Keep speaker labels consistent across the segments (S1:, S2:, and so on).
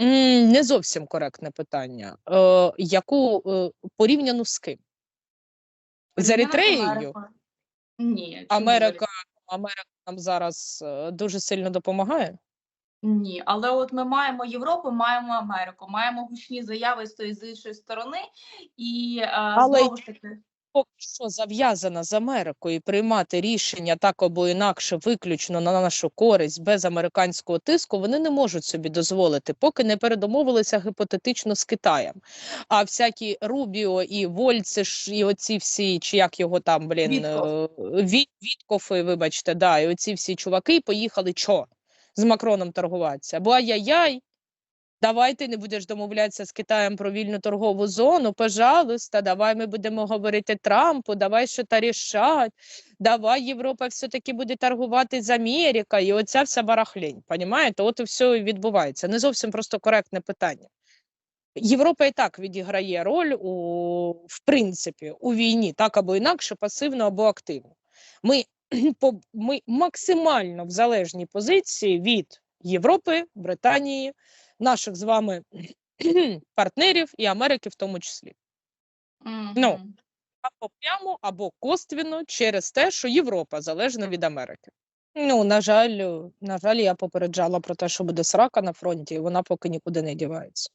S1: Не зовсім коректне питання. Е, яку е, порівняно з ким? З Еритреєю?
S2: Ні.
S1: Америка, Америка нам зараз е, дуже сильно допомагає.
S2: Ні, але от ми маємо Європу, маємо Америку, маємо гучні заяви з тої з іншої сторони, і е,
S1: Але
S2: знову ж таки.
S1: Поки що зав'язана з Америкою приймати рішення так або інакше, виключно на нашу користь без американського тиску, вони не можуть собі дозволити, поки не передомовилися гіпотетично з Китаєм. А всякі Рубіо і Вольци ж, і оці всі, чи як його там, блін,
S2: Вітков.
S1: е, Віткофи, вибачте, да, і оці всі чуваки поїхали чо? З Макроном торгуватися. Бо ай-яй-яй, Давай ти не будеш домовлятися з Китаєм про вільну торгову зону, пожалуйста, давай ми будемо говорити Трампу, давай що та рішать, давай Європа все-таки буде торгувати з Америкою, і оця вся барахлень, понімаєте? От і все відбувається. Не зовсім просто коректне питання. Європа і так відіграє роль у, в принципі у війні, так або інакше, пасивно або активно. Ми, по- ми максимально в залежній позиції від Європи, Британії, наших з вами партнерів і Америки в тому числі. Ну, Або прямо, або коствіно через те, що Європа залежна від Америки. Ну, на жаль, на жаль, я попереджала про те, що буде срака на фронті, і вона поки нікуди не дівається.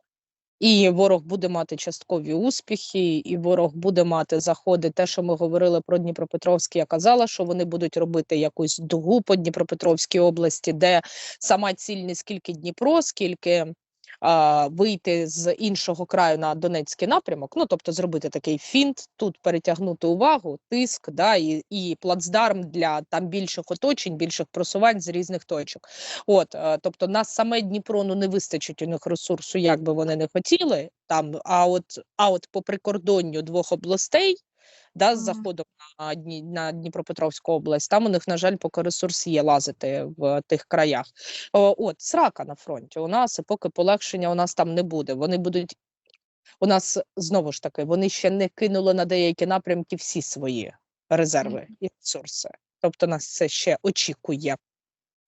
S1: І ворог буде мати часткові успіхи, і ворог буде мати заходи. Те, що ми говорили про Дніпропетровський, я казала, що вони будуть робити якусь дугу по Дніпропетровській області, де сама ціль не скільки Дніпро, скільки вийти з іншого краю на Донецький напрямок. Ну тобто зробити такий фінт, тут перетягнути увагу, тиск, да, і, і плацдарм для там більших оточень, більших просувань з різних точок. От, е, тобто, на саме Дніпро ну, не вистачить у них ресурсу, як би вони не хотіли. Там, а от, а от по прикордонню двох областей, да, з заходом на, Дні, на Дніпропетровську область, там у них, на жаль, поки ресурс є лазити в тих краях. О, от, срака на фронті у нас, і поки полегшення у нас там не буде. Вони будуть. У нас знову ж таки, вони ще не кинули на деякі напрямки всі свої резерви і ресурси. Тобто нас це ще очікує.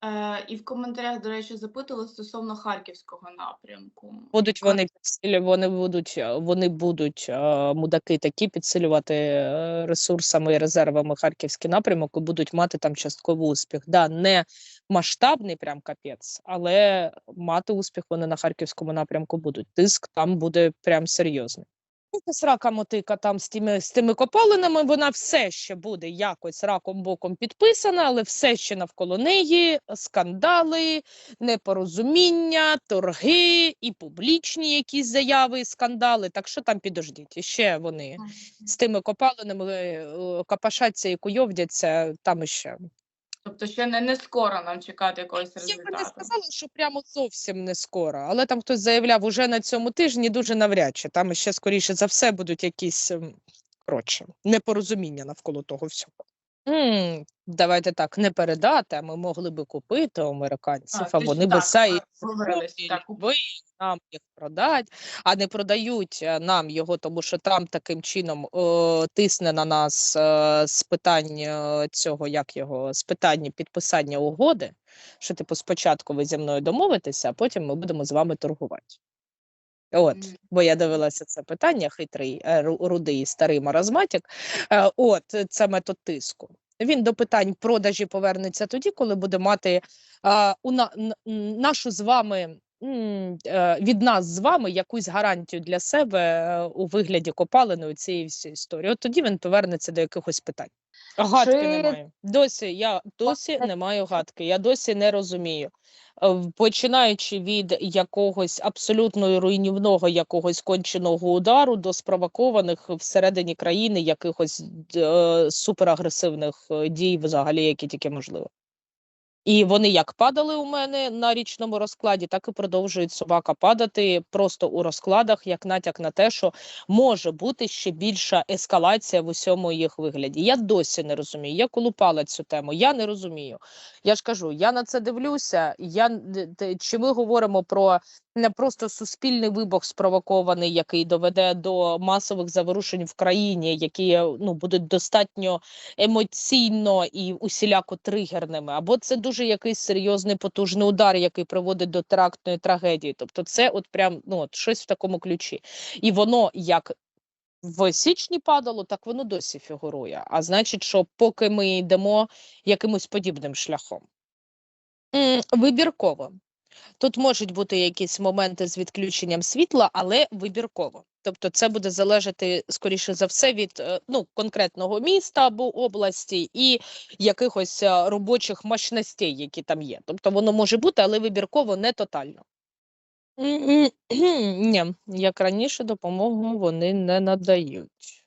S2: Е, і в коментарях, до речі, запитували стосовно харківського напрямку.
S1: Будуть вони підсилю, вони будуть, е, вони будуть е, мудаки такі підсилювати е, ресурсами і резервами харківський напрямок і будуть мати там частковий успіх. Да, не масштабний прям капець, але мати успіх вони на харківському напрямку будуть. Тиск там буде прям серйозний. Срака мотика там з тими, з тими копалинами, вона все ще буде якось раком боком підписана, але все ще навколо неї скандали, непорозуміння, торги і публічні якісь заяви, скандали. Так що там підождіть, ще вони з тими копалинами е, копашаться і куйовдяться там іще.
S2: Тобто ще не, не скоро нам чекати якогось
S1: Я би не сказала, що прямо зовсім не скоро, але там хтось заявляв уже на цьому тижні дуже навряд чи там ще скоріше за все будуть якісь ем, коротше непорозуміння навколо того всього. М, давайте так, не передати, а ми могли би купити у американців, а,
S2: ж
S1: вони би купили, ви нам їх продать, а не продають е, нам його, тому що Трамп таким чином е, тисне на нас е, з питань е, цього, як його, з питання підписання угоди, що типу спочатку ви зі мною домовитеся, а потім ми будемо з вами торгувати. От, бо я дивилася це питання, хитрий, е, рудий старий маразматик. Е, От, це метод тиску. Він до питань продажі повернеться тоді, коли буде мати а, у на, нашу з вами від нас з вами якусь гарантію для себе е, у вигляді копалини цієї всієї історії. От тоді він повернеться до якихось питань. Гадки
S2: Чи-
S1: немає. Досі я досі не маю гадки. Я досі не розумію. Е, Починаючи від якогось абсолютно руйнівного, якогось конченого удару до спровокованих всередині країни якихось е, суперагресивних е, дій, взагалі, які тільки можливо. І вони як падали у мене на річному розкладі, так і продовжують собака падати просто у розкладах, як натяк на те, що може бути ще більша ескалація в усьому їх вигляді. Я досі не розумію. Я колупала цю тему. Я не розумію. Я ж кажу, я на це дивлюся. Я чи ми говоримо про не просто суспільний вибух спровокований, який доведе до масових заворушень в країні, які ну будуть достатньо емоційно і усіляко тригерними, або це дуже якийсь серйозний потужний удар, який приводить до терактної трагедії. Тобто, це от прям ну от щось в такому ключі, і воно як. В січні падало, так воно досі фігурує. А значить, що поки ми йдемо якимось подібним шляхом. Вибірково. Тут можуть бути якісь моменти з відключенням світла, але вибірково. Тобто, це буде залежати скоріше за все від е, ну, конкретного міста або області і якихось е, робочих мощностей, які там є. Тобто воно може бути, але вибірково не тотально. Ні, як раніше допомогу вони не надають.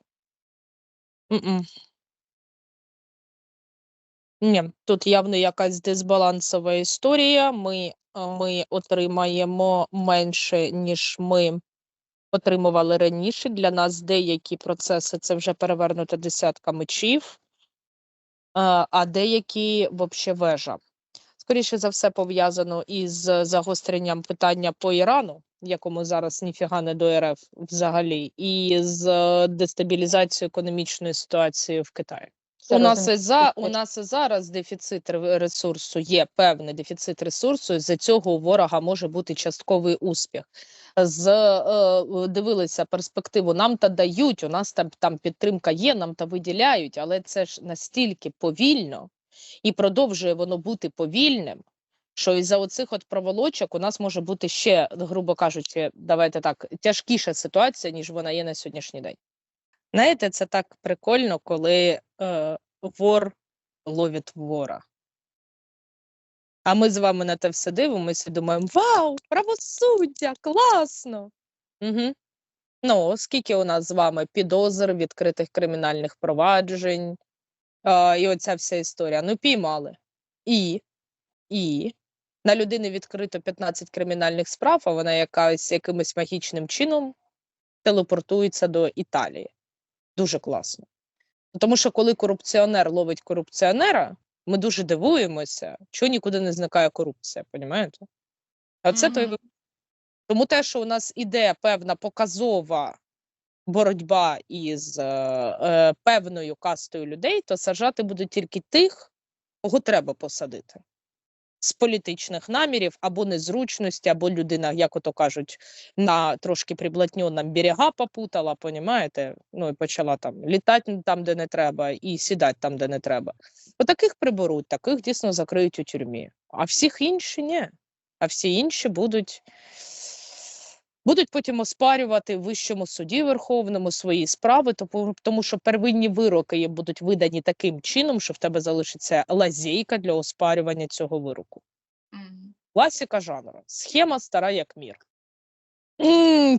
S1: Ні, тут явно якась дисбалансова історія. Ми, е, ми отримаємо менше, ніж ми отримували раніше. Для нас деякі процеси це вже перевернута десятка мечів, а а деякі взагалі вежа. Скоріше за все, пов'язано із загостренням питання по Ірану, якому зараз ніфіга не до РФ взагалі, і з е, дестабілізацією економічної ситуації в Китаї. У нас і за у нас і зараз дефіцит ресурсу є певний дефіцит ресурсу. З цього у ворога може бути частковий успіх. З е, дивилися перспективу. Нам та дають. У нас там там підтримка є, нам та виділяють, але це ж настільки повільно і продовжує воно бути повільним. Що із-за оцих от проволочок у нас може бути ще, грубо кажучи, давайте так, тяжкіша ситуація, ніж вона є на сьогоднішній день. Знаєте, це так прикольно, коли е, вор ловить вора. А ми з вами на те все дивимося і думаємо: Вау, правосуддя! Класно! Угу. Ну, скільки у нас з вами підозр, відкритих кримінальних проваджень, е, і оця вся історія. Ну, піймали. І, і на людини відкрито 15 кримінальних справ, а вона якась якимось магічним чином телепортується до Італії. Дуже класно. Тому що коли корупціонер ловить корупціонера, ми дуже дивуємося, чого нікуди не зникає корупція, понімаєте? А це той
S2: Мгм.
S1: випадок. Тому те, що у нас іде певна показова боротьба із е, е, певною кастою людей, то саджати будуть тільки тих, кого треба посадити. З політичних намірів або незручності, або людина, як ото кажуть, на трошки приблотньонном берега попутала, понімаєте? Ну і почала там літати там, де не треба, і сідати там, де не треба. Отаких приберуть, таких дійсно закриють у тюрмі. А всіх інші ні. А всі інші будуть, будуть потім оспарювати в вищому суді Верховному свої справи, тому, тому що первинні вироки будуть видані таким чином, що в тебе залишиться лазейка для оспарювання цього вироку. Класіка жанру. Схема стара як мір.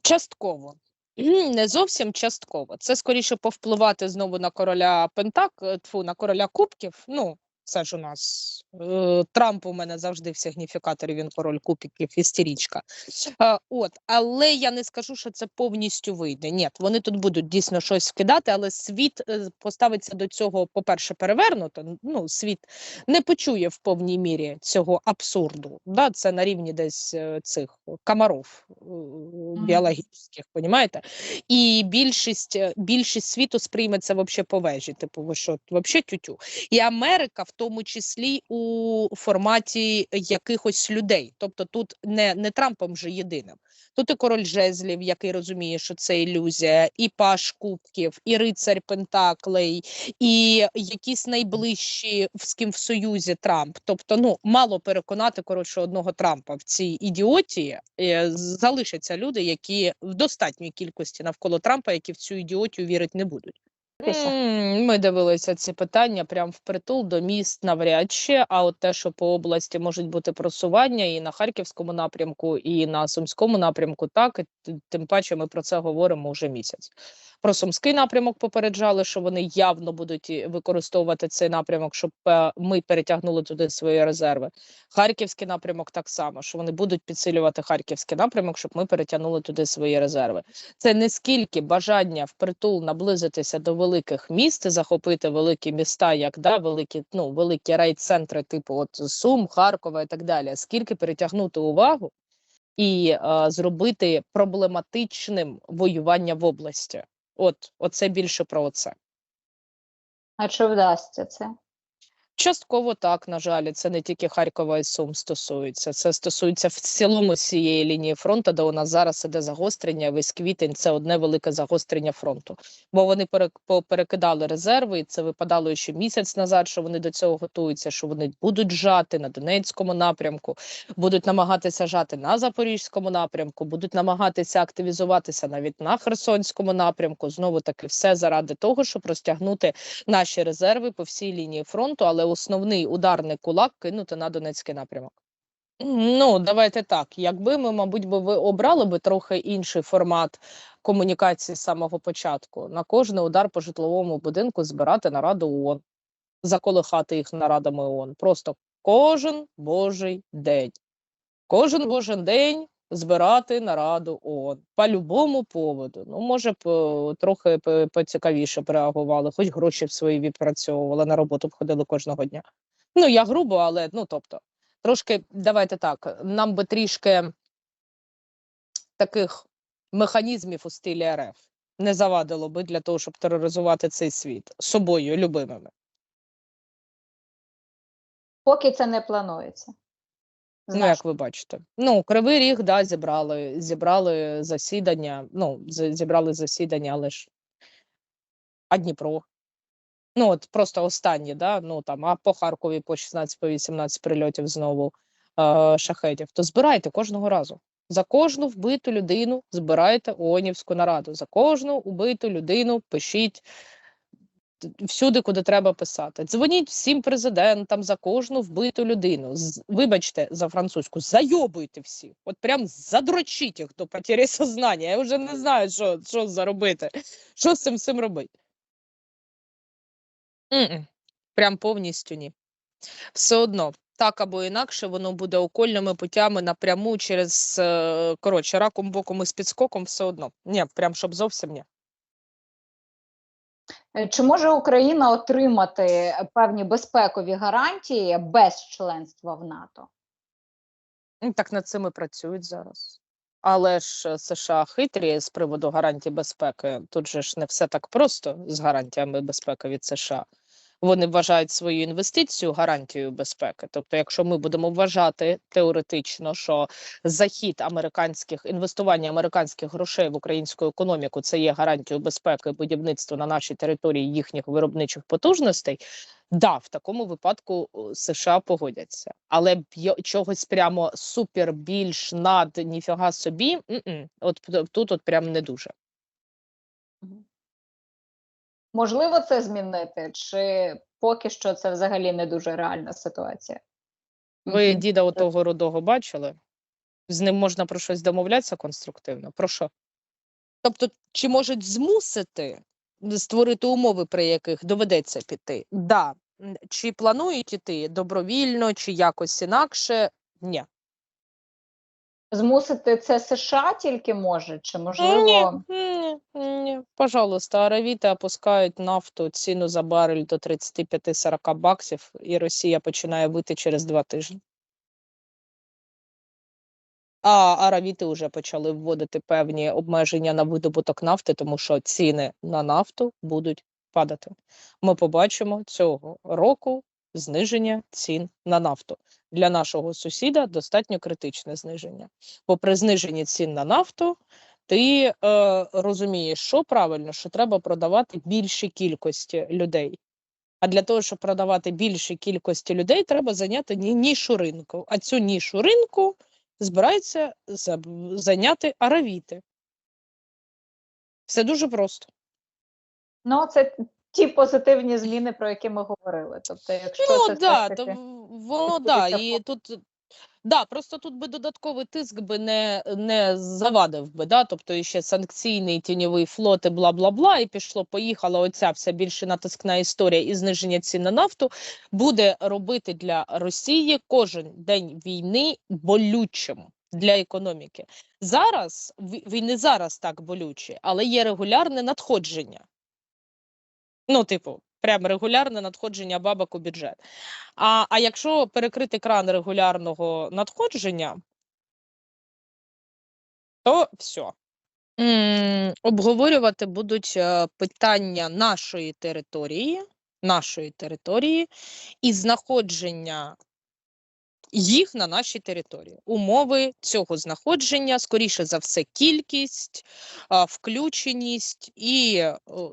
S1: Частково. Не зовсім частково. Це скоріше повпливати знову на короля Пентак, е, тьфу, на короля Кубків. Ну, це ж у нас е, Трамп у мене завжди в сигніфікаторі, він король кубків, істерічка. Е, от, але я не скажу, що це повністю вийде. Ні, вони тут будуть дійсно щось вкидати, але світ е, поставиться до цього, по-перше, перевернуто. Ну, світ не почує в повній мірі цього абсурду. Да? Це на рівні десь цих комаров біологічних, понімаєте? І більшість, більшість світу сприйме це вообще по вежі. Типу, ви що, вообще тютю. І Америка, тому числі у форматі якихось людей. Тобто тут не, не Трампом же єдиним. Тут і король жезлів, який розуміє, що це ілюзія, і паш кубків, і рицарь Пентаклей, і якісь найближчі з ким в союзі Трамп. Тобто, ну мало переконати коротше одного Трампа в цій ідіотії. Е, Залишаться люди, які в достатній кількості навколо Трампа, які в цю ідіотію вірити не будуть. М, Ми дивилися ці питання прямо впритул до міст навряд чи. А от те, що по області можуть бути просування і на харківському напрямку, і на сумському напрямку, так і тим паче ми про це говоримо вже місяць. Про сумський напрямок попереджали, що вони явно будуть використовувати цей напрямок, щоб е, ми перетягнули туди свої резерви. Харківський напрямок так само, що вони будуть підсилювати харківський напрямок, щоб ми перетягнули туди свої резерви. Це не скільки бажання впритул наблизитися до великих міст, і захопити великі міста, як да, великі, ну, великі райцентри, типу от Сум, Харкова і так далі. Скільки перетягнути увагу і е, зробити проблематичним воювання в області. От, оце більше про це.
S3: А чи вдасться це?
S1: Частково так, на жаль, це не тільки Харкова і Сум стосується. Це стосується в цілому цієї лінії фронту, де у нас зараз іде загострення. Весь квітень це одне велике загострення фронту. Бо вони пере- перекидали резерви, і це випадало ще місяць назад, що вони до цього готуються, що вони будуть жати на Донецькому напрямку, будуть намагатися жати на Запорізькому напрямку, будуть намагатися активізуватися навіть на Херсонському напрямку. Знову таки, все заради того, щоб розтягнути наші резерви по всій лінії фронту, але основний ударний кулак кинути на Донецький напрямок. Ну, давайте так. Якби ми, мабуть, би ви обрали би трохи інший формат комунікації з самого початку, на кожний удар по житловому будинку збирати нараду ООН, заколихати їх нарадами ООН. Просто кожен божий день. Кожен божий день збирати нараду ООН по любому поводу. Ну, може б е, трохи поцікавіше реагували, хоч гроші б свої відпрацьовували, на роботу б ходили кожного дня. Ну, я грубо, але ну тобто, трошки давайте так, нам би трішки таких механізмів у стилі РФ не завадило би для того, щоб тероризувати цей світ собою любимими.
S3: Поки це не планується.
S1: Ну, як ви бачите. Ну, Кривий Ріг, да, зібрали, зібрали засідання. Ну, зібрали засідання, але ж а Дніпро. Ну, от просто останні, да, ну там, а по Харкові по 16 по 18 прильотів знову е, шахетів. То збирайте кожного разу. За кожну вбиту людину збирайте ООНівську нараду. За кожну убиту людину пишіть всюди, куди треба писати. Дзвоніть всім президентам за кожну вбиту людину. З- Вибачте за французьку, зайобуйте всіх. От прям задрочіть їх до потері сознання. Я вже не знаю, що, що заробити. Що з цим всім робити. М-м. Прям повністю ні. Все одно, так або інакше, воно буде окольними путями напряму через е, коротше, раком, боком і з підскоком, все одно. Ні, прям щоб зовсім ні.
S3: Е, Чи може Україна отримати певні безпекові гарантії без членства в НАТО?
S1: Ну, Так над цим і працюють зараз. Але ж е, США хитрі з приводу гарантій безпеки. Тут же ж не все так просто з гарантіями безпеки від США. Вони вважають свою інвестицію гарантією безпеки. Тобто, якщо ми будемо вважати теоретично, що захід американських інвестування американських грошей в українську економіку це є гарантією безпеки будівництва на нашій території їхніх виробничих потужностей, Да, в такому випадку е, США погодяться, але чогось прямо супер більш над ніфіга собі. м-м, От тут от прям не дуже.
S3: Можливо це змінити, чи поки що це взагалі не дуже реальна ситуація?
S1: Ви діда отого рудого бачили? З ним можна про щось домовлятися конструктивно? Про що? Тобто, чи можуть змусити створити умови, при яких доведеться піти? Да. Чи планують іти добровільно, чи якось інакше? Ні.
S3: Змусити це США тільки може, чи можливо
S1: Ні, ні, пожалуйста, аравіти опускають нафту ціну за барель до 35-40 баксів, і Росія починає вити через два тижні. А аравіти вже почали вводити певні обмеження на видобуток нафти, тому що ціни на нафту будуть падати. Ми побачимо цього року зниження цін на нафту. Для нашого сусіда достатньо критичне зниження. Бо при зниженні цін на нафту ти е, розумієш, що правильно, що треба продавати більшій кількості людей. А для того, щоб продавати більшій кількості людей, треба зайняти ні- нішу ринку. А цю нішу ринку збираються зайняти аравіти. Все дуже просто.
S3: ну це ті позитивні зміни, про які ми говорили. Тобто, якщо
S1: Ну
S3: це
S1: да,
S3: ж
S1: то воно да, і тут да, просто тут би додатковий тиск би не, не завадив би, да, тобто і ще санкційний тіньовий флот і бла бла бла, і пішло, поїхала оця вся більше натискна історія і зниження цін на нафту буде робити для Росії кожен день війни болючим для економіки. Зараз ві- він не зараз так болючий, але є регулярне надходження. Ну, типу, прям регулярне надходження бабок у бюджет. А, а якщо перекрити кран регулярного надходження, то все. Обговорювати будуть е, питання нашої території, нашої території і знаходження їх на нашій території. Умови цього знаходження, скоріше за все, кількість, включеність і,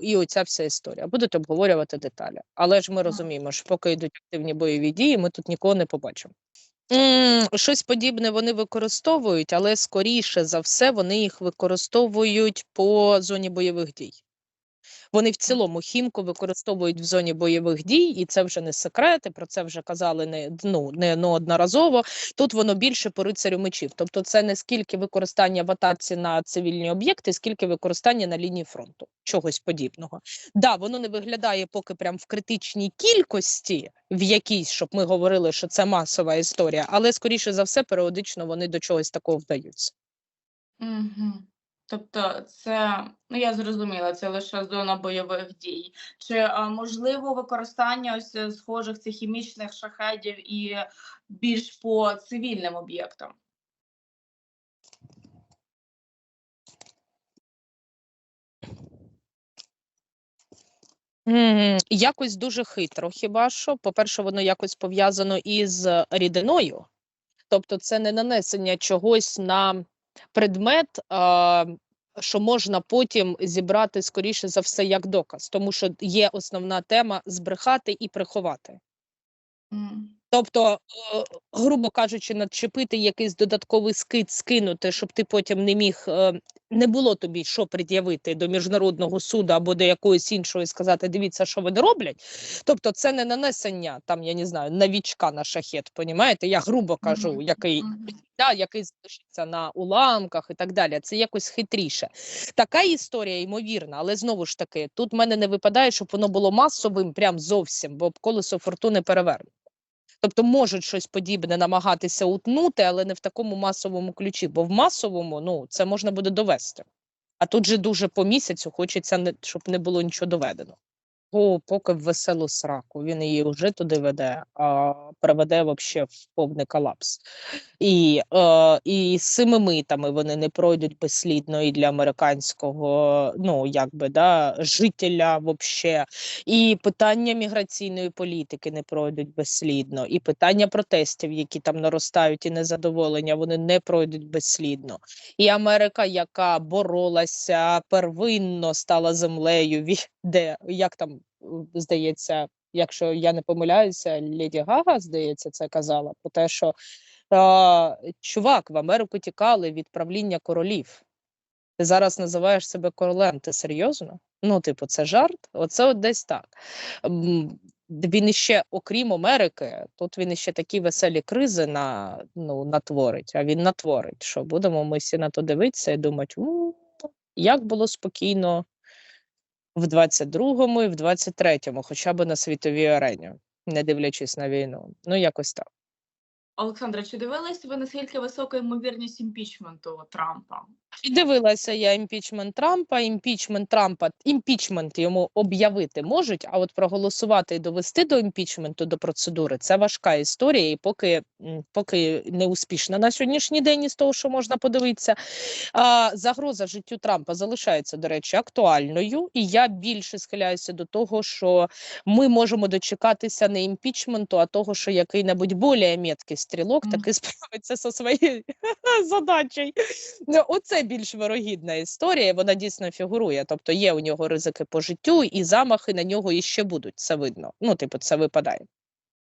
S1: і оця вся історія. Будуть обговорювати деталі. Але ж ми розуміємо, що поки йдуть активні бойові дії, ми тут нікого не побачимо. Щось подібне вони використовують, але скоріше за все вони їх використовують по зоні бойових дій. Вони в цілому хімку використовують в зоні бойових дій, і це вже не секрет, і про це вже казали не, ну, не неодноразово. Тут воно більше по рицарю мечів. Тобто, це не скільки використання в атаці на цивільні об'єкти, скільки використання на лінії фронту, чогось подібного. Да, воно не виглядає поки прям в критичній кількості, в якійсь, щоб ми говорили, що це масова історія, але скоріше за все, періодично вони до чогось такого вдаються.
S2: Угу. Тобто, це ну я зрозуміла, це лише зона бойових дій. Чи а, можливо використання ось е, схожих цих хімічних шахедів і більш по цивільним об'єктам?
S1: Якось дуже хитро, хіба що. По-перше, воно якось пов'язано із рідиною. Тобто, це не нанесення чогось на предмет, що можна потім зібрати, скоріше за все, як доказ, тому що є основна тема збрехати і приховати.
S2: М.
S1: Тобто, грубо кажучи, надчепити якийсь додатковий скид, скинути, щоб ти потім не міг, е, не було тобі що пред'явити до міжнародного суду або до якоїсь іншої сказати, дивіться, що вони роблять. Тобто, це не нанесення там, я не знаю, навічка на шахет, понімаєте? Я грубо кажу, який да, який залишиться на уламках і так далі. Це якось хитріше. Така історія ймовірна, але знову ж таки, тут в мене не випадає, щоб воно було масовим, прям зовсім, бо колесо фортуни переверне. Тобто можуть щось подібне намагатися утнути, але не в такому масовому ключі, бо в масовому ну це можна буде довести. А тут же дуже по місяцю хочеться, не, щоб не було нічого доведено. О, поки в веселу сраку. Він її вже туди веде, а приведе вообще в повний колапс. І, е, і з цими митами вони не пройдуть безслідно і для американського, ну якби да, жителя вообще. І питання міграційної політики не пройдуть безслідно, і питання протестів, які там наростають, і незадоволення, вони не пройдуть безслідно. І Америка, яка боролася первинно, стала землею, де як там здається, якщо я не помиляюся, Леді Гага, здається, це казала про те, що е, чувак в Америку тікали від правління королів. Ти зараз називаєш себе королем. Ти серйозно? Ну, типу, це жарт? Оце от десь так. Він іще, окрім Америки, тут він іще такі веселі кризи на, ну, натворить, а він натворить. Що будемо ми всі на то дивитися і думати, як було спокійно в 22-му і в 23-му, хоча б на світовій арені, не дивлячись на війну. Ну, якось так.
S2: Олександра, чи дивились ви наскільки висока ймовірність імпічменту Трампа?
S1: Дивилася я імпічмент Трампа. Імпічмент Трампа, імпічмент йому об'явити можуть, а от проголосувати і довести до імпічменту до процедури це важка історія, і поки, поки не успішна на сьогоднішній день із того, що можна подивитися. А, загроза життю Трампа залишається, до речі, актуальною, і я більше схиляюся до того, що ми можемо дочекатися не імпічменту, а того, що який-небудь більш меткий стрілок
S2: mm.
S1: таки справиться зі своєю задачею. Ну, Оце більш вирогідна історія. Вона дійсно фігурує. Тобто є у нього ризики по життю, і замахи на нього іще будуть. Це видно. Ну, типу, це випадає.